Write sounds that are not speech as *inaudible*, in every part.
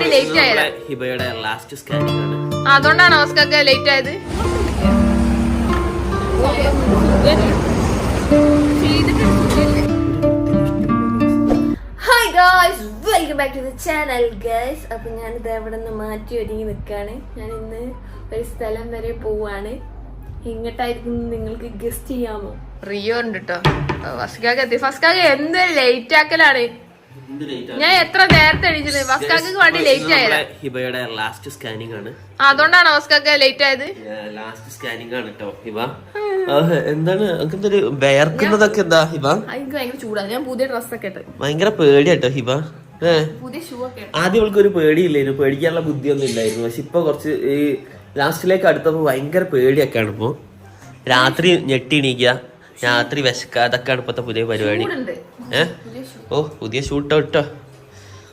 വേണ്ടി ലേറ്റ് ആയത് ഹിബയുടെ last scanning ആണ് അതുകൊണ്ടാണ് ഓസ്കർക്ക് ലേറ്റ് ആയത്. Hi guys welcome back to the channel guys അപ്പൊ ഞാനിത് എവിടെ നിന്ന് മാറ്റി ഒരുങ്ങി നിൽക്കുകയാണ് ഞാൻ ഇന്ന് ഒരു സ്ഥലം വരെ പോവാണ്. എങ്ങോട്ടായിരിക്കും നിങ്ങൾക്ക് ഗസ്റ്റ് ചെയ്യാമോ? റിയോ ഉണ്ട് കേട്ടോ ഫസ്കാക്ക് എത്തി. ഫസ്കാക്ക് എന്ത് ലേറ്റ് ആക്കലാണ്? ഞാൻ എത്ര നേരത്തെ എണീച്ചത്? ഫസ്കാക്ക് വേണ്ടി ലേറ്റ് ആയതാ. ഹിബയുടെ ലാസ്റ്റ് സ്കാനിങ് ആണ്. അതുകൊണ്ടാണ് ഓസ്കൊക്കെ ലേറ്റ് ആയത്? ലാസ്റ്റ് സ്കാനിങ് ആണ് കേട്ടോ ഹിബ. എന്താണ്? എന്തൊരു വേർക്കുന്നതൊക്കെ എന്താ ഹിബ? എനിക്ക് ഭയങ്കര ചൂടാണ് ഞാൻ പുതിയ ഡ്രസ്സൊക്കെ ഇട്ട് ഭയങ്കര പേടിയാട്ടോ ഹിബ. ആദ്യം അവൾക്ക് ഒരു പേടിയില്ലായിരുന്നു. പേടിക്കാനുള്ള ബുദ്ധിയൊന്നും ഇല്ലായിരുന്നു. പക്ഷെ ഇപ്പൊ കുറച്ച് ഈ ലാസ്റ്റിലേക്ക് അടുത്തപ്പോ ഭയങ്കര പേടിയൊക്കെയാണ് ഇപ്പൊ. രാത്രി ഞെട്ടി എണീക്കുക രാത്രി വിശക്കാതൊക്കെയാണ് ഇപ്പത്തെ പുതിയ പരിപാടി. ഏഹ് ഏ? ഓ പുതിയ ഷൂട്ടോ ഇട്ടോ.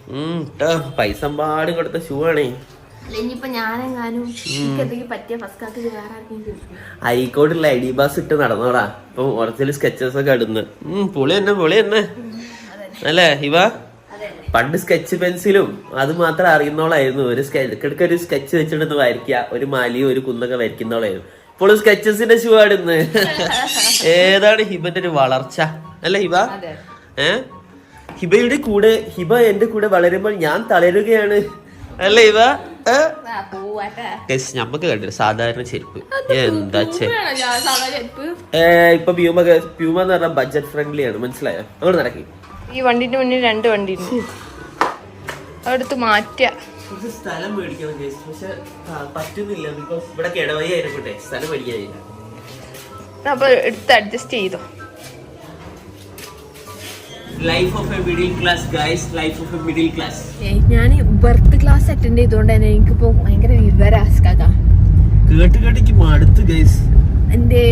ഉം ഇട്ടോ. പൈസ പാടും കൊടുത്ത ഷൂ ആണേ. ഹൈക്കോട്ടുള്ള ഐ ഡി ബാസ് ഇട്ട് നടന്നോടാ. ഇപ്പൊ ഒറിജിനൽ സ്കെച്ചസ് ഒക്കെ ഇടുന്നു. ഉം പൊളി തന്നെ പൊളി തന്നെ. അല്ലേ ഇവ? പണ്ട് സ്കെച്ച് പെൻസിലും അത് മാത്രം അറിയുന്നോളായിരുന്നു. ഒരു ഇടയ്ക്കിടയ്ക്ക് ഒരു സ്കെച്ച് വെച്ചിട്ട് വരയ്ക്കുക ഒരു മാലിയും ഒരു കുന്നൊക്കെ വരയ്ക്കുന്നോളായിരുന്നു. ഇപ്പോൾ സ്കെച്ചസിന്റെ ഷൂ ആടുന്ന് ഏതാണ് ഹിബന്റെ ഒരു വളർച്ച? അല്ലേ ഹിബ? ഏ? ഹിബയുടെ കൂടെ ഹിബ എന്റെ കൂടെ വളരുമ്പോൾ ഞാൻ തളരുകയാണ്. അല്ലേ ഹിബ? നമ്മക്ക് കണ്ടില്ല സാധാരണ ചെരുപ്പ്. എന്താ ഏ, ഇപ്പൊ പ്യൂമ പ്യൂമ എന്ന് പറഞ്ഞാൽ ബഡ്ജറ്റ് ഫ്രണ്ട്ലി ആണ് മനസ്സിലായോ? അങ്ങോട്ട് നടക്കി. ഈ വണ്ടിന്റെ മുന്നിൽ രണ്ട് വണ്ടി ഉണ്ട് മാറ്റ. മാറ്റുക ഇത് സ്ഥലം മേടിക്കണം guys. പക്ഷെ പറ്റുന്നില്ല. ബിക്കോസ് ഇവിടെ കിടവൈ ആയിരിക്കട്ടെ സ്ഥലം മേടിക്കാനില്ല അപ്പൊ എടുത്ത് അഡ്ജസ്റ്റ് ചെയ്തോ. Life of a middle class guys life of a middle class ഞാൻ ബർത്ത് ക്ലാസ് അറ്റൻഡ് ചെയ്തോണ്ട് തന്നെ എനിക്കിപ്പോ ഭയങ്കര വിവരാസ്കാക കേട്ട് കേട്ടിക്ക് മടുത്ത് ഗൈസ് എന്തേ?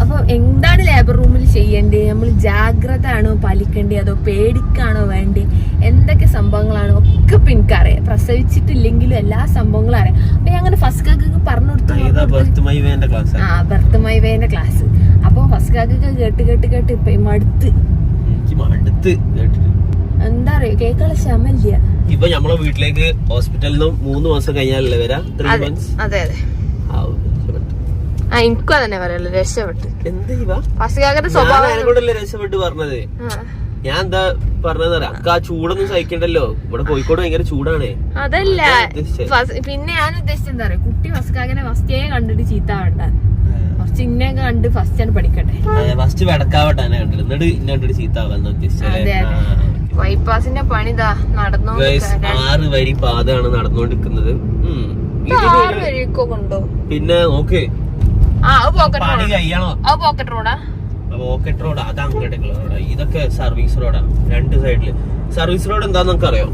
അപ്പൊ എന്താണ് ലേബർ റൂമിൽ ചെയ്യേണ്ടത് നമ്മൾ ജാഗ്രത ആണോ പാലിക്കേണ്ടത് അതോ പേടിക്കാണോ വേണ്ടത് എന്തൊക്കെ സംഭവങ്ങളാണോ? ഒക്കെ ഇപ്പൊ എനിക്കറിയാം. പ്രസവിച്ചിട്ടില്ലെങ്കിലും എല്ലാ സംഭവങ്ങളും അറിയാം. അപ്പൊ ഞങ്ങൾ അങ്ങനെ ഫസ്റ്റ് കാക്ക് പറഞ്ഞു കൊടുത്തു ആ ബർത്ത് മൈ വേന്റെ ക്ലാസ് ആ ഭർത്തമായി വേന്റെ ക്ലാസ് അപ്പൊ ഫസ്റ്റ് കാക്ക് കേട്ട് കേട്ട് കേട്ട് ഇപ്പൊ മടുത്ത്. എന്താ അറിയോ? കേൾക്കാനുള്ള ക്ഷമല്ല ഇപ്പൊ നമ്മളെ വീട്ടിലേക്ക് ഹോസ്പിറ്റലിൽ നിന്ന് മൂന്ന് മാസം കഴിഞ്ഞാലല്ലേ വരാം? അതെ അതെ ആ എനിക്കും അതന്നെ പറയുള്ളൂ രക്ഷപ്പെട്ട്. ഫസ്റ്റ് ഞാൻ സ്വഭാവം രക്ഷപ്പെട്ട് പറഞ്ഞത്. ഞാൻ എന്താ പറഞ്ഞത് അക്ക ചൂടൊന്നും സഹിക്കണ്ടല്ലോ. ഇവിടെ കോഴിക്കോട് ഭയങ്കര ചൂടാണ്. അതല്ല. പിന്നെ ഞാൻ ഉദ്ദേശിച്ചത് എന്താ പറയാ കുട്ടി ഫസ്റ്റ് ഫസ്റ്റേ കണ്ടിട്ട് ചീത്ത വേണ്ട കുറച്ച് ഇന്നെ കണ്ട് ഫസ്റ്റ് ആണ് പഠിക്കട്ടെ. ഫസ്റ്റ് വെടക്കാവട്ടെ കണ്ടില്ല എന്നിട്ട് ഇന്നെ കണ്ടിട്ട് ചീത്താവാന്ന് ഉദ്ദേശിച്ചല്ലേ ഉദ്ദേശിച്ചത് ബൈപ്പാസിന്റെ പണി ഇതാ നടന്നോ ആറ് വരി പാതയാണ് നടന്നുകൊണ്ടിരിക്കുന്നത് പിന്നെ ഓക്കെ ആ അത് പോക്കറ്റ് പണി റോഡ് കഴിയണോ അത് പോക്കറ്റ് റോഡാ പോക്കറ്റ് റോഡ് അത് അങ്ങോട്ടേക്കുള്ള റോഡാ ഇതൊക്കെ സർവീസ് റോഡാ രണ്ട് സൈഡിൽ സർവീസ് റോഡ് എന്താന്ന് നമുക്ക് അറിയോ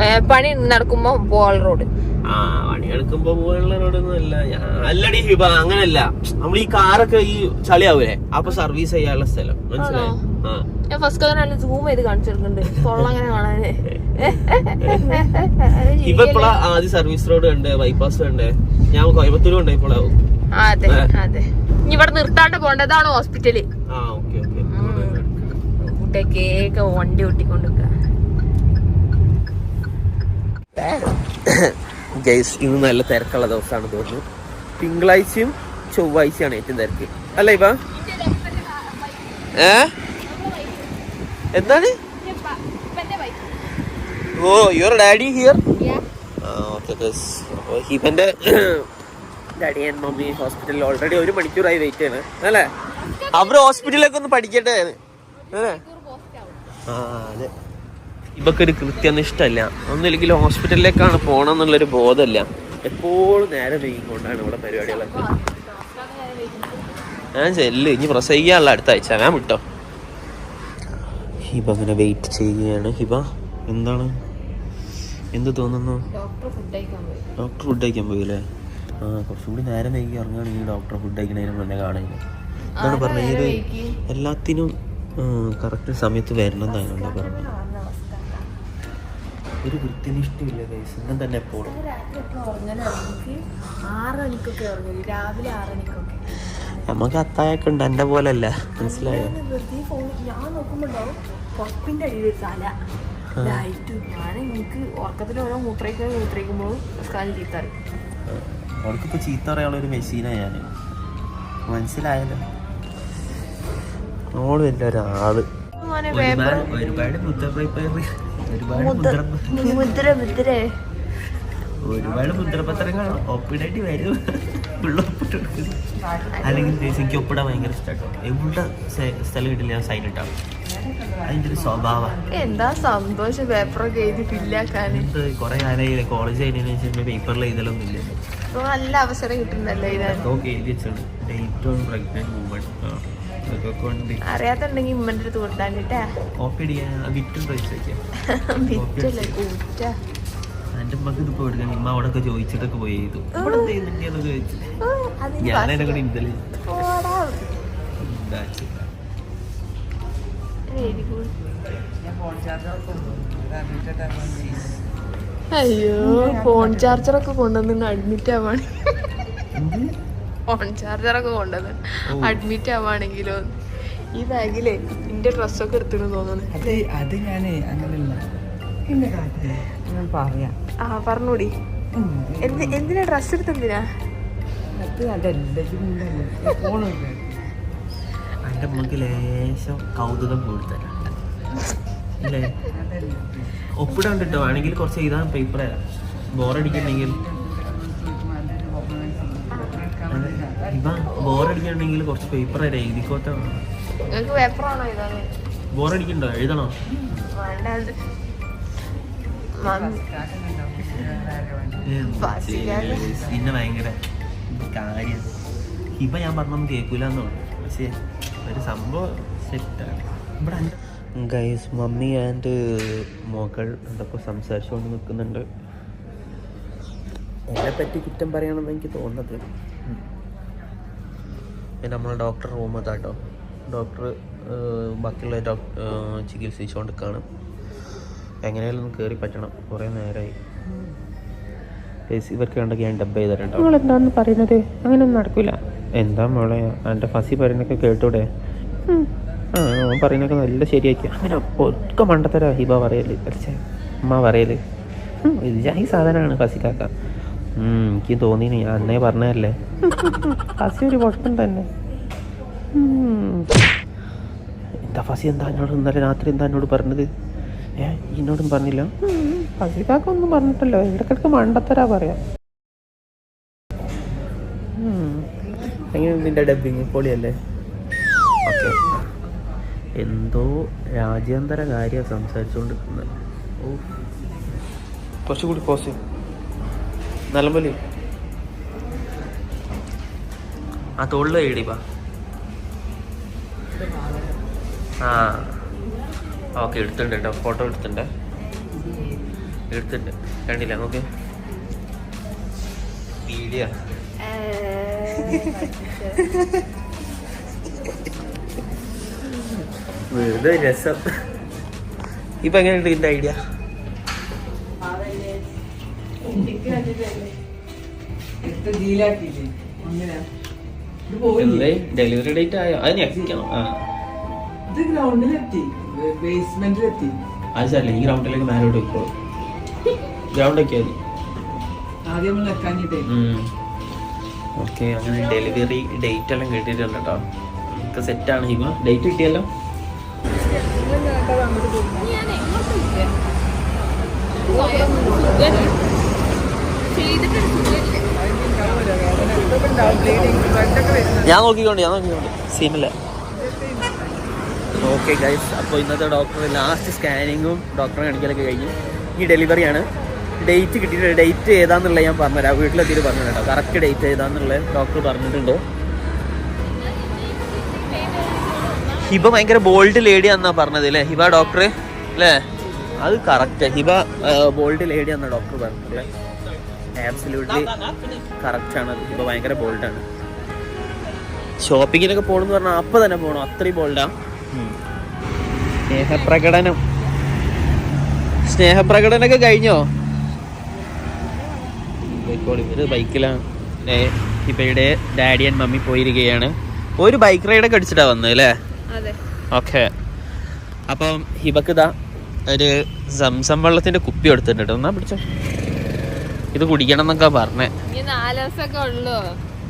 ഏ, പണി നടക്കുമ്പോ പോൾ റോഡ് ആ പണി എടുക്കുമ്പോ പോലുള്ള റോഡൊന്നും അല്ല. ഞാൻ- അല്ലടി ഹിബ അങ്ങനല്ല. നമ്മൾ ഈ കാറൊക്കെ ഈ ചളിയാവൂലേ? അപ്പൊ സർവീസ് ചെയ്യാനുള്ള സ്ഥലം. മനസ്സിലായോ? ആ. ഞാൻ ഫസ്റ്റ് നല്ല സൂം ചെയ്ത് കാണിച്ചിട്ടുണ്ട്. തൊള്ള അങ്ങനെ കാണാന്. ഇപ്പൊ ഇപ്പോഴാ ആദ്യ സർവീസ് റോഡ് ഉണ്ട് ബൈപ്പാസ് ഉണ്ട് ഞാൻ കോയമ്പത്തൂരും ഉണ്ട് ഇപ്പോഴാവും അതെ അതെ. ഇവിടെ നിർത്താണ്ട് പോണ്ടതാണ് ഹോസ്പിറ്റൽ ആ ഓക്കെ ഓക്കെ. കുട്ടിയൊക്കെ വണ്ടി ഓട്ടിക്കൊണ്ടിരിക്ക ഗൈസ് ഇന്ന് നല്ല തിരക്കുള്ള ദിവസമാണ് തോന്നുന്നു. തിങ്കളാഴ്ചയും ചൊവ്വാഴ്ചയാണ് ഏറ്റവും തിരക്ക്. അല്ല ഇവ? ഏ? എന്താണ്? Oh your daddy here okay ഹിബന്റെ ഡാഡി ആൻഡ് മമ്മി ഹോസ്പിറ്റലിൽ ഓൾറെഡി ഒരു മണിക്കൂറായി വെയിറ്റ് ചെയ്യണം. അല്ലേ? അവർ ഹോസ്പിറ്റലിലേക്ക് ഒന്ന് പഠിക്കട്ടെ ആ അതെ. ഇവക്കൊരു കൃത്യനിഷ്ഠല്ല ഒന്നില്ലെങ്കിൽ ഹോസ്പിറ്റലിലേക്കാണ് പോകണം എന്നുള്ളൊരു ബോധമില്ല. എപ്പോഴും നേരെ നീങ്ങിക്കൊണ്ടാണ് ഇവിടെ പരിപാടികളൊക്കെ. ഞാൻ ചെല്ല്. ഇനി പ്രസവിക്കാനുള്ള അടുത്ത ആഴ്ച. ഞാൻ വിട്ടോ. ഹിബ അങ്ങനെ വെയിറ്റ് ചെയ്യുകയാണ്. ഹിബ എന്താണ്? എന്ത് തോന്നുന്നു? ഡോക്ടർ ഫുഡ് കഴിക്കാൻ പോയില്ലേ ആ കുറച്ചും കൂടി നേരം വൈകി ഇറങ്ങുകയാണെങ്കിൽ ഡോക്ടറെ ഫുഡ് കഴിക്കുന്നതിന് മുന്നേ കാണുന്നത് അതാണ് പറഞ്ഞത് ഇത് എല്ലാത്തിനും കറക്റ്റ് സമയത്ത് വരണം എന്നാണ് പറഞ്ഞത്. ഒരു കൃത്യനിഷ്ഠയില്ല കൈസ് ഇന്നും തന്നെ എപ്പോഴും. നമുക്ക് അത്തായൊക്കെ ഉണ്ട്. എന്റെ പോലല്ല. മനസ്സിലായോ? ഞാൻ എനിക്ക് ഉറക്കത്തിൽ ഓരോ മൂത്രയ്ക്ക് മൂത്രയ്ക്കുമ്പോഴും ചീത്താറി അവൾക്കിപ്പോ ചീത്ത പറയാനുള്ള ഒരു മെഷീനാണ് ഞാൻ മനസ്സിലായല്ലോ. ഓൾ വലിയ ഒരാൾ. ഒരുപാട് ഒരുപാട് മുദ്രപത്രങ്ങൾ ഒപ്പിടേണ്ടി വരും. അല്ലെങ്കിൽ എനിക്ക് ഒപ്പിടാൻ ഭയങ്കര ഇഷ്ടമാണ് എവിടെ സ്ഥ- സ്ഥലം കിട്ടില്ല ഞാൻ സൈൻ ഇട്ടാ. അതിന്റെ ഒരു സ്വഭാവം. എന്താ സന്തോഷം? പേപ്പറൊക്കെ എഴുതി ഫില്ലാക്കാൻ കൊറേ കോളേജ് കഴിഞ്ഞതിന് ശേഷം പേപ്പറിൽ എഴുതലൊന്നും ഇല്ല ഇപ്പൊ നല്ല അവസരം കിട്ടുന്നല്ലോ കൊണ്ട്. അറിയാത്തുണ്ടെങ്കിൽ ഉമ്മന്റെ അടുത്ത് കൊടുത്താണ്ടിട്ടാ. *laughs* എന്റെ ഉമ്മക്ക് ഇതിപ്പോ എടുക്കാൻ ഇമ്മ അവിടെ ചോദിച്ചിട്ടൊക്കെ പോയി ചെയ്തു. ഇവിടെ എന്ത് ചെയ്യുന്നുണ്ടെന്ന് ചോദിച്ചു. ഓ, അതിന് ഞാൻ ഫോൺ ചാർജ് ഇന്നലെ. അയ്യോ ഫോൺ ചാർജറൊക്കെ കൊണ്ടുവന്ന് അഡ്മിറ്റ് ആവാണ്. എന്ത്? ഫോൺ ചാർജറൊക്കെ കൊണ്ടുവന്ന് അഡ്മിറ്റ് ആവാണെങ്കിലോ. ഈ ബാഗിലേ നിന്റെ ഡ്രസ്സൊക്കെ എടുത്തിരുന്നു തോന്നുന്നു. അത് ഞാനേ അങ്ങനെയല്ല ഞാൻ പറയാം. ആ പറഞ്ഞൂടി. എന്ത്? എന്തിനാ ഡ്രസ് എടുത്തെന്തിനാ അത് മുമ്പിൽ ലേശം കൗതുകം കൂടുതലാണ് അല്ലേ? ഒപ്പിടാൻ കിട്ടോ വേണമെങ്കിൽ കുറച്ച് എഴുതാൻ പേപ്പർ ബോറടിക്കണമെങ്കിൽ ഇപ്പൊ ബോറടിക്കണമെങ്കിൽ കുറച്ച് പേപ്പർ തരാം എഴുതിക്കോട്ടെ. ബോറടിക്കണ്ടോ? എഴുതണോ. പിന്നെ ഭയങ്കര കാര്യം. ഇപ്പൊ ഞാൻ പറഞ്ഞൊന്നും കേൾക്കൂലെന്നോ പക്ഷേ ഒരു സംഭവം സെറ്റാണ് ഇവിടെ ഗൈസ് മമ്മി ആൻഡ് മകൾ എന്തൊക്കെ സംസാരിച്ചുകൊണ്ട് നിൽക്കുന്നുണ്ട്. എന്നെ പറ്റി കുറ്റം പറയണമെന്ന് എനിക്ക് തോന്നുന്നത്. പിന്നെ നമ്മളെ ഡോക്ടർ റൂം അതാട്ടോ ഡോക്ടർ ബാക്കിയുള്ള ഡോക്ടർ ചികിത്സിച്ചുകൊണ്ട് കാണും എങ്ങനെയാലും ഒന്ന് കയറി പറ്റണം. കുറേ നേരമായി ഇവർക്ക് കണ്ടൊക്കെ ഞാൻ ഡബ് ചെയ്തിട്ടുണ്ടോ നിങ്ങൾ പറയുന്നത്? അങ്ങനെയൊന്നും നടക്കില്ല എന്താ മോളെ? എന്റെ ഫസി പറയുന്നൊക്കെ കേട്ടൂടെ. ആ അവൻ പറയുന്നൊക്കെ നല്ല ശരിയാക്കി അങ്ങനെ ഒക്കെ മണ്ടത്തര ഹിബ പറയൽ. അച്ഛൻ അമ്മ പറയൽ. ഈ സാധനമാണ് കസിക്കാക്ക എനിക്ക് തോന്നിനി ഞാൻ അന്നേ പറഞ്ഞതല്ലേ? ഫസി ഒരു കുഴപ്പം തന്നെ. എന്താ ഫസി? എന്താ എന്നോട് ഇന്നലെ രാത്രി എന്താ എന്നോട് പറഞ്ഞത്? ഏ എന്നോടും പറഞ്ഞില്ല. ഫസിക്കാക്ക ഒന്നും പറഞ്ഞിട്ടല്ലോ. ഇടക്കിടക്ക് മണ്ടത്തരാ പറയാ. എങ്ങനെ നിന്റെ ഡബിങ് പൊളിയല്ലേ? ഓക്കെ. എന്തോ രാജ്യാന്തര കാര്യ സംസാരിച്ചുകൊണ്ടിരിക്കുന്നത് ഓ കുറച്ചുകൂടി പോസ് നല്ലപോലെ ആ തോളിൽ ബാ ആ. ഓക്കെ എടുത്തിട്ടുണ്ട് കേട്ടോ. ഫോട്ടോ എടുത്തിട്ടുണ്ട്. എടുത്തിട്ടുണ്ട്. കണ്ടില്ല. നോക്ക്. വീഡിയോ വെറുതെ രസം. ഇപ്പൊ എങ്ങനെയുണ്ട് ഇതിന്റെ ഐഡിയ? ഡെലിവറി ഡേറ്റ് ആയോ? അത് ഞെക്കിക്കണം ആ. ഇത് ഗ്രൗണ്ടിലെത്തി. ബേസ്മെന്റിലെത്തി. അത് സാറില്ല ഈ ഗ്രൗണ്ടിലേക്ക് മേലോട്ട് വെക്കോളൂ ഗ്രൗണ്ടൊക്കെ ആദ്യം വെക്കാഞ്ഞിട്ടേ ഓക്കെ അങ്ങനെ ഡെലിവറി ഡേറ്റ് എല്ലാം കിട്ടിയിട്ടുണ്ട് കേട്ടോ. സെറ്റ് ആണ് ഹിമ. ഡേറ്റ് കിട്ടിയല്ലോ? ഞാൻ നോക്കിക്കൊണ്ട് ഞാൻ നോക്കിക്കൊണ്ട്. സീനില്ല ഓക്കെ ഗൈസ് അപ്പോൾ ഇന്നത്തെ ഡോക്ടർ ലാസ്റ്റ് സ്കാനിങ്ങും ഡോക്ടറെ കാണിക്കലൊക്കെ കഴിഞ്ഞു. ഈ ഡെലിവറിയാണ് ഡേറ്റ് കിട്ടിയിട്ട് ഡേറ്റ് ഏതാന്നുള്ളത് ഞാൻ പറഞ്ഞുതരാം. വീട്ടിലെത്തിയിട്ട് പറഞ്ഞു കേട്ടോ. കറക്റ്റ് ഡേറ്റ് ഏതാന്നുള്ളത് ഡോക്ടർ പറഞ്ഞിട്ടുണ്ട്. ഹിബ ഭയങ്കര ബോൾഡ് ലേഡി എന്നാ പറഞ്ഞത് അല്ലേ ഹിബ ഡോക്ടർ അല്ലേ അത് കറക്റ്റ് ഹിബ ബോൾഡ് ലേഡി എന്നാ ഡോക്ടർ പറഞ്ഞത് ആബ്സല്യൂട്ട്ലി കറക്റ്റ് ആണ്. ഹിബ ഭയങ്കര ബോൾഡാണ് ഷോപ്പിങ്ങിനൊക്കെ പോകണമെന്ന് പറഞ്ഞാൽ അപ്പൊ തന്നെ പോകണം അത്രയും ബോൾഡാ സ്നേഹപ്രകടനം. സ്നേഹപ്രകടനമൊക്കെ കഴിഞ്ഞോ? ഇവർ ബൈക്കിലാണ് ഹിബയുടെ ഡാഡി ആൻഡ് മമ്മി പോയിരിക്കുകയാണ്. ഒരു ബൈക്ക് റൈഡൊക്കെ അടിച്ചിട്ടാ വന്നത് അല്ലേ ഓക്കെ. അപ്പം ഹിബക്ക് ഇതാ ഒരു സംസം വെള്ളത്തിന്റെ കുപ്പി എടുത്തിട്ടുണ്ട്. എന്നാ പിടിച്ചോ? ഇത് കുടിക്കണം എന്നൊക്കെ പറഞ്ഞേ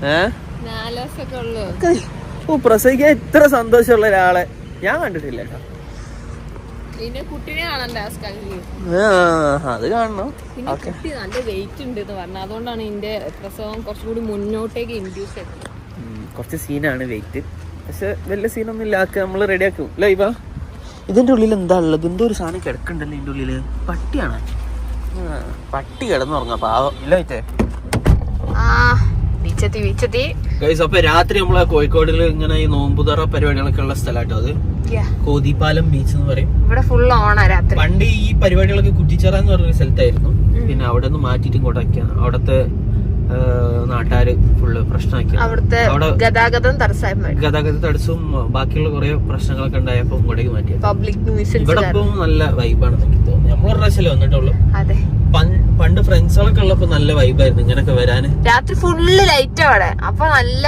ഏ? പ്രസവിക്കാൻ ഇത്ര സന്തോഷമുള്ള ഒരാളെ ഞാൻ കണ്ടിട്ടില്ല കേട്ടോ. അത് കാണണം. നല്ല വെയിറ്റ് ഉണ്ട് എന്ന് പറഞ്ഞു. അതുകൊണ്ടാണ് ഇതിന്റെ പ്രസവം കുറച്ചുകൂടി മുന്നോട്ടേക്ക് ഇൻഡ്യൂസ് ചെയ്തത് കുറച്ച് സീനാണ് വെയിറ്റ്. പക്ഷെ വലിയ സീനൊന്നും ഇല്ലാക്ക നമ്മൾ റെഡി ആക്കും. അല്ലേ ഇവ? ഇതിന്റെ ഉള്ളിൽ എന്താ ഉള്ളത്? എന്തോ ഒരു സാധനം കിടക്കണ്ടല്ലോ ഇതിന്റെ ഉള്ളിൽ. പട്ടിയാണ്? പട്ടി കിടന്നുറങ്ങാം പാവം. ഇല്ല വെച്ചേ അപ്പൊ രാത്രി നമ്മളെ കോഴിക്കോടിൽ ഇങ്ങനെ ഈ നോമ്പുതറ പരിപാടികളൊക്കെ ഉള്ള സ്ഥലമാട്ടോ അത്. കോതിപ്പാലം ബീച്ച് എന്ന് പറയും. ഇവിടെ ഫുൾ ഓണാ രാത്രി. പണ്ട് ഈ പരിപാടികളൊക്കെ കുറ്റിച്ചറ എന്ന് പറഞ്ഞൊരു സ്ഥലത്തായിരുന്നു. പിന്നെ അവിടെ നിന്ന് മാറ്റിയിട്ട് ഇങ്ങോട്ടൊക്കെയാണ്. അവിടത്തെ ആ, നാട്ടാര് ഫുള്ള് പ്രശ്നമാക്കി അവിടുത്തെ അവിടെ ഗതാഗതം തടസ്സായി ഗതാഗത തടസ്സവും ബാക്കിയുള്ള കുറെ പ്രശ്നങ്ങളൊക്കെ ഉണ്ടായപ്പോ ഇങ്ങോട്ടേക്ക് മാറ്റി പബ്ലിക് ഇവിടെ ഇപ്പൊ നല്ല വൈബാണ് എനിക്ക് തോന്നുന്നത്. നമ്മളൊരു പ്രാവശ്യമല്ലേ വന്നിട്ടുള്ളൂ? അതെ. പണ്ട് ഫ്രണ്ട്സുകളൊക്കെ ഉള്ളപ്പോ നല്ല വൈബായിരുന്നു ഇങ്ങനൊക്കെ വരാന്. രാത്രി ഫുള്ള് ലൈറ്റ് അവിടെ. അപ്പൊ നല്ല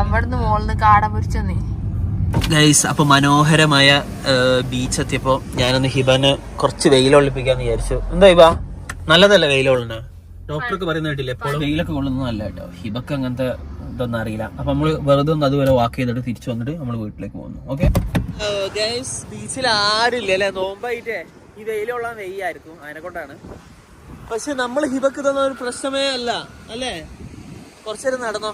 അവിടുന്ന് മോളിന്ന് കാട പൊരിച്ചെന്നേ ഗൈസ് അപ്പൊ മനോഹരമായ ബീച്ച് എത്തിയപ്പോ ഞാനൊന്ന് ഹിബാന് കുറച്ച് വെയിലൊളിപ്പിക്കാന്ന് വിചാരിച്ചു. എന്താ ഹിബ? നല്ലതല്ല വെയിലൊള്ളുന്ന? ഡോക്ടർക്ക് പറയുന്ന കേട്ടില്ല എപ്പോഴും? കൊള്ളുന്നത് നല്ല കേട്ടോ ഹിബക്ക് അങ്ങനത്തെ ഇതൊന്നും അറിയില്ല. അപ്പൊ നമ്മൾ വെറുതെ ഒന്ന് അതുവരെ വാക്ക് ചെയ്തിട്ട് തിരിച്ചു വന്നിട്ട് നമ്മൾ വീട്ടിലേക്ക് പോകുന്നു. ഓക്കെ ബീച്ചിൽ ആരില്ല അല്ലെ? നോമ്പായിട്ടേ. ഈ വെയിലുള്ള വെയ്യായിരുന്നു അതിനെ കൊണ്ടാണ് പക്ഷെ നമ്മൾ ഹിബക്ക് തന്ന ഒരു പ്രശ്നമേ അല്ല അല്ലേ? കുറച്ചേരം നടന്നോ?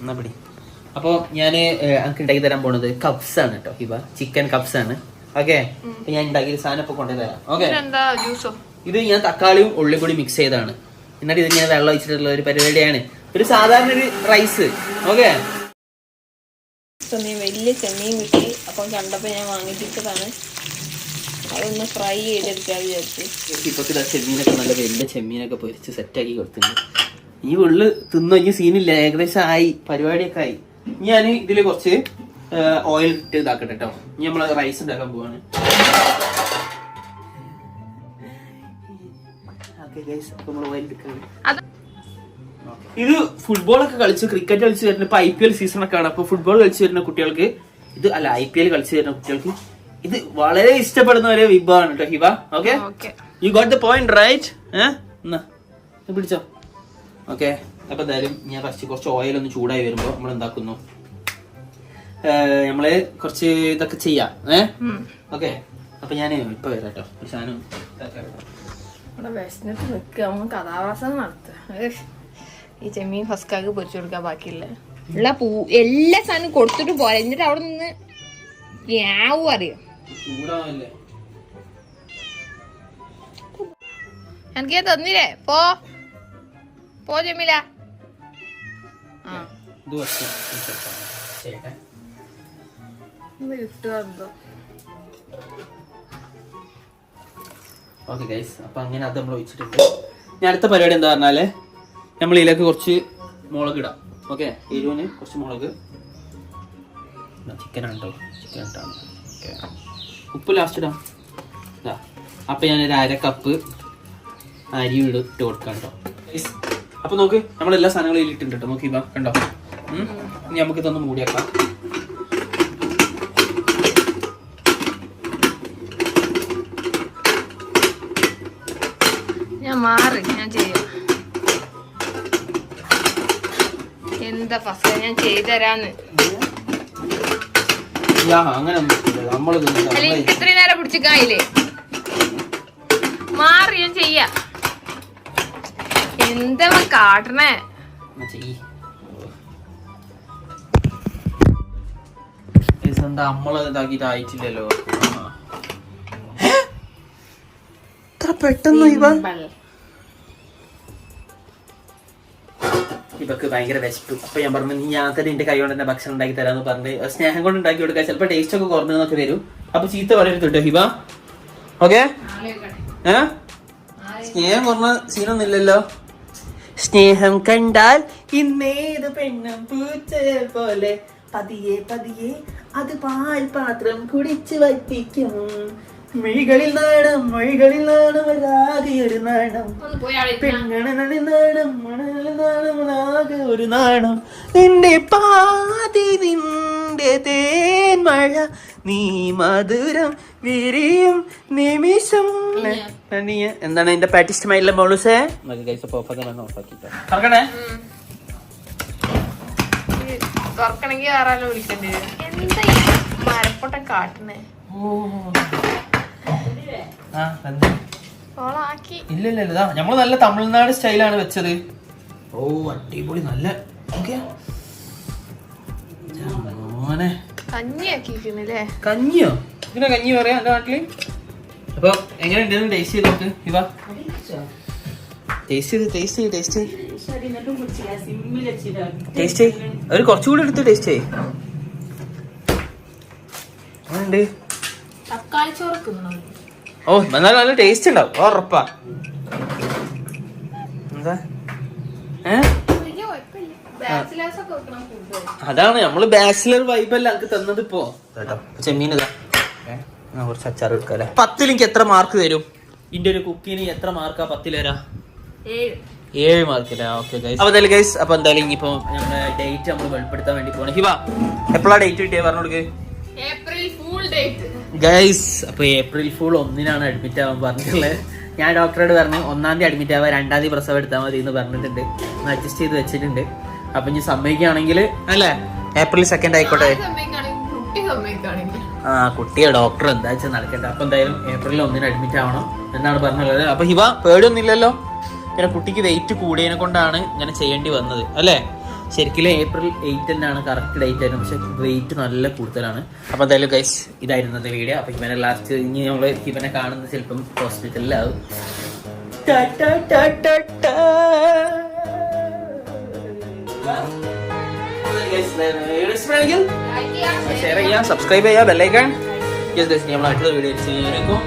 എന്നാ പിടി. അപ്പോൾ ഞാൻ എനിക്ക് ഉണ്ടാക്കി തരാൻ പോണത് കപ്സ് ആണ് കേട്ടോ ഹിബ. ചിക്കൻ കപ്സ് ആണ്. ഓക്കെ? അപ്പൊ ഞാൻ ഉണ്ടാക്കിയ സാധനം ഇപ്പൊ കൊണ്ടുതരാം ഓക്കെ? ഇത് ഞാൻ തക്കാളിയും ഉള്ളിയും കൂടി മിക്സ് ചെയ്താണ് എന്നിട്ട് ഇത് ഞാൻ വെള്ളം ഒഴിച്ചിട്ടുള്ള ഒരു പരിപാടിയാണ്. ഒരു സാധാരണ ഒരു റൈസ് ഓക്കെ? വലിയ ചെമ്മീൻ കിട്ടി. അപ്പം കണ്ടപ്പോ ഞാൻ വാങ്ങിച്ചിട്ടതാണ് അതൊന്ന് ഫ്രൈ ചെയ്തെടുക്കാൻ വിചാരിച്ചു. ഇപ്പൊ ചെമ്മീനൊക്കെ നല്ല വലിയ ചെമ്മീനൊക്കെ പൊരിച്ച് സെറ്റാക്കി കൊടുത്തിട്ടുണ്ട്. ഈ ഉള്ളു തിന്നു ഈ സീനില്ല? ഏകദേശം ആയി പരിപാടിയൊക്കെ ആയി. ഞാൻ ഇതിൽ കുറച്ച് ഓയിൽ ഇട്ട് ഇതാക്കട്ടെ കേട്ടോ ഇനി നമ്മൾ റൈസ് ഉണ്ടാക്കാൻ പോവാണ്. ഇത് ഫുട്ബോൾ ഒക്കെ കളിച്ച് ക്രിക്കറ്റ് കളിച്ച് വരുന്ന ഇപ്പൊ ഐ പി എൽ സീസൺ ഒക്കെ ആണ്. അപ്പൊ ഫുട്ബോൾ കളിച്ച് വരുന്ന കുട്ടികൾക്ക് ഇത് അല്ല ഐ പി എൽ കളിച്ച് വരുന്ന കുട്ടികൾക്ക് ഇത് വളരെ ഇഷ്ടപ്പെടുന്ന ഒരു വിഭവമാണ് കേട്ടോ Hiba. Okay okay you got the point right ഏഹ് പിടിച്ചോ. ഓക്കെ? അപ്പൊ എന്തായാലും ഞാൻ ഫസ്റ്റ് കുറച്ച് ഓയിൽ ഒന്ന് ചൂടായി വരുമ്പോ നമ്മൾ എന്താക്കുന്നു? നമ്മൾ കുറച്ച് ഇതൊക്കെ ചെയ്യാം. ഏ? ഓക്കെ? അപ്പൊ ഞാൻ ഇപ്പൊ വരാം കേട്ടോ. സാധനം വിശന്നിട്ട് നിൽക്കുക നമ്മൾ കഥാവാസം നടത്തുക ഈ ചെമ്മീൻ ഫസ്കാക്ക് പൊരിച്ചു കൊടുക്കാൻ ബാക്കിയില്ല. എല്ലാ പൂ എല്ലാ സാധനവും കൊടുത്തിട്ട് പോരാ. എന്നിട്ട് അവിടെ നിന്ന് യാവും അറിയാം? എനിക്ക് തന്നില്ലേ? പോ. പോ ജമീല ആ ഓക്കെ ഗൈസ് അപ്പൊ അങ്ങനെ അത് നമ്മൾ ഒഴിച്ചിട്ടുണ്ട്. ഞാൻ അടുത്ത പരിപാടി എന്താ പറഞ്ഞാൽ നമ്മൾ ഇതിലേക്ക് കുറച്ച് മുളക് ഇടാം. ഓക്കെ എരിവിന് കുറച്ച് മുളക്. ചിക്കൻ ഉണ്ടോ ചിക്കൻ ഇട്ടാണ് ഓക്കെ ഉപ്പ് ലാസ്റ്റ് ഇടാം. ഞാൻ ഞാനൊരു അര കപ്പ് അരി ഇട്ട് ഇട്ട് കൊടുക്കാം കേട്ടോ അപ്പൊ നോക്ക് നമ്മൾ എല്ലാ സാധനങ്ങളും കേട്ടോ നോക്കി ഇതാ കണ്ടോ. ഇനി നമുക്ക് ഇതൊന്ന് മൂടിയാക്കാം. ഞാൻ മാറി ഞാൻ ചെയ്യാം. എന്താ ഫസ്റ്റ് ഞാൻ ചെയ്തരാന്ന് ഇത്രയും നേരം പിടിച്ചിക്കായില്ലേ മാറി ഞാൻ ചെയ്യാ. എന്താ കാട്ടണേ? നമ്മൾ ഇതാക്കിട്ട് ആയിട്ടില്ലല്ലോ? ഇത്ര പെട്ടെന്ന് ഇവ ഇവക്ക് ഭയങ്കര വിശപ്പ്. അപ്പൊ ഞാൻ പറഞ്ഞു നീ ഞാൻ തന്നെ എന്റെ കൈ കൊണ്ട് തന്നെ ഭക്ഷണം ഉണ്ടാക്കി തരാന്ന് പറഞ്ഞു സ്നേഹം കൊണ്ട് ഉണ്ടാക്കി കൊടുക്കുക ചിലപ്പോ ടേസ്റ്റ് ഒക്കെ കുറഞ്ഞെന്നൊക്കെ വരും. അപ്പൊ ചീത്ത പറയരുത് കേട്ടോ ഹിബ. ഓക്കെ? സ്നേഹം കുറഞ്ഞ സീനൊന്നും ഇല്ലല്ലോ. സ്നേഹം കണ്ടാൽ ഇന്നേത് പെണ്ണും പൂച്ച പോലെ പതിയെ പതിയെ അത് പാൽ പാത്രം കുടിച്ചു വറ്റിക്കും. മിഴികളിൽ നാണം മൊഴികളിൽ നാണം ഒരാകെ ഒരു നാണം. പെണ്ണണി നാണം മണലിൽ നാണം ആകെ ഒരു നാണം. നിന്റെ പാതി നിന്റെ തേൻമഴ നീ മധുരം വിരിയും നിമിഷം. എന്താണ് എന്റെ പാറ്റ് ഇഷ്ടമായില്ല മോളുസേ? തുറക്കണേ? വിളിക്കേണ്ടി എന്താ മരപ്പൊട്ടം ഇല്ല ഇല്ല ഇല്ല നല്ല തമിഴ്നാട് സ്റ്റൈലാണ് വെച്ചത്. ഓ അടിപൊളി നല്ല ഓക്കെ മോനെ. കഞ്ഞിയാക്കിക്കണല്ലേ കഞ്ഞിയോ? ഇതിനെ കഞ്ഞി പറയാ എന്റെ നാട്ടിൽ. അപ്പൊ എങ്ങനെയുണ്ടെന്ന് ടേസ്റ്റ് ചെയ്ത് നോക്ക് ഇവ? ടേസ്റ്റ് ചെയ്ത് ടേസ്റ്റ് ചെയ്ത് ടേസ്റ്റ് ടേസ്റ്റ് ഒരു കുറച്ചുകൂടി എടുത്ത് ടേസ്റ്റ് ചെയ് എങ്ങനെയുണ്ട്? തക്കാളി ചോറ് തിന്നണം. ഓ എന്നാലും നല്ല ടേസ്റ്റ് ഉണ്ടാവും. ഉറപ്പാ. എന്താ ഏ വലിയ കുഴപ്പമില്ല ബാച്ചിലേഴ്സ് ഒക്കെ വെക്കണം ഫുഡ് അതാണ് നമ്മൾ ബാച്ചിലർ അല്ല എനിക്ക് തന്നത് ഇപ്പോ. ചെമ്മീൻ ഇതാ. കുറച്ച് അച്ചാർ എടുക്കാല്ലേ? പത്തിൽ എനിക്ക് എത്ര മാർക്ക് തരും? ഇന്റെ ഒരു കുക്കിന് എത്ര മാർക്കാ പത്തിൽ തരാ? ഏഴ്. മാർക്കില്ല ഓക്കെ അപ്പൊ എന്തായാലും ഗൈസ് അപ്പൊ എന്തായാലും ഇനിയിപ്പോ നമ്മുടെ ഡേറ്റ് നമ്മൾ വെളിപ്പെടുത്താൻ വേണ്ടി പോണേ. ഹിവാ എപ്പോഴാ ഡേറ്റ് കിട്ടിയത് പറഞ്ഞു കൊടുക്ക്. ഏപ്രിൽ ഫുൾ ഡേറ്റ് ഗൈസ് അപ്പൊ ഏപ്രിൽ ഫുൾ ഒന്നിനാണ് അഡ്മിറ്റ് ആവാൻ പറഞ്ഞിട്ടുള്ളത്. ഞാൻ ഡോക്ടറോട് പറഞ്ഞു ഒന്നാം തീയതി അഡ്മിറ്റ് ആവാം രണ്ടാം തീയതി പ്രസവം എടുത്താൽ മതി എന്ന് പറഞ്ഞിട്ടുണ്ട്. അഡ്ജസ്റ്റ് ചെയ്ത് വെച്ചിട്ടുണ്ട്. അപ്പൊ ഇനി സമ്മതിക്കുകയാണെങ്കിൽ അല്ലേ? ഏപ്രിൽ സെക്കൻഡ് ആയിക്കോട്ടെ. സമ്മതിക്കാണെങ്കിൽ ആ കുട്ടിയെ ഡോക്ടർ എന്താ വെച്ചാൽ നടക്കട്ടെ അപ്പൊ എന്തായാലും ഏപ്രിൽ ഒന്നിന് അഡ്മിറ്റ് ആവണം എന്നാണ് പറഞ്ഞുള്ളത്. അപ്പൊ ഹിവ പേടിയൊന്നുമില്ലല്ലോ? ഇങ്ങനെ കുട്ടിക്ക് വെയിറ്റ് കൂടിയതിനെ കൊണ്ടാണ് ഇങ്ങനെ ചെയ്യേണ്ടി വന്നത് അല്ലേ? ശരിക്കും ഏപ്രിൽ എയ്റ്റ് തന്നെയാണ് കറക്റ്റ് ഡേറ്റ് ആയിരുന്നു. പക്ഷെ വെയിറ്റ് നല്ല കൂടുതലാണ്. അപ്പൊ എന്തായാലും ഗൈസ് ഇതായിരുന്നു ഇന്നത്തെ വീഡിയോ അപ്പൊ ഹിബനെ ലാസ്റ്റ് ഇനി നമ്മൾ ഹിബനെ കാണുന്ന ചിലപ്പം ഹോസ്പിറ്റലിലാവും ഷെയർ ചെയ്യാം സബ്സ്ക്രൈബ് ചെയ്യാം ബെല്ലൈക്കൺ യെസ് ഗൈസ് നമ്മൾ അടുത്ത വീഡിയോ ചെയ്യുന്നതിനേക്കും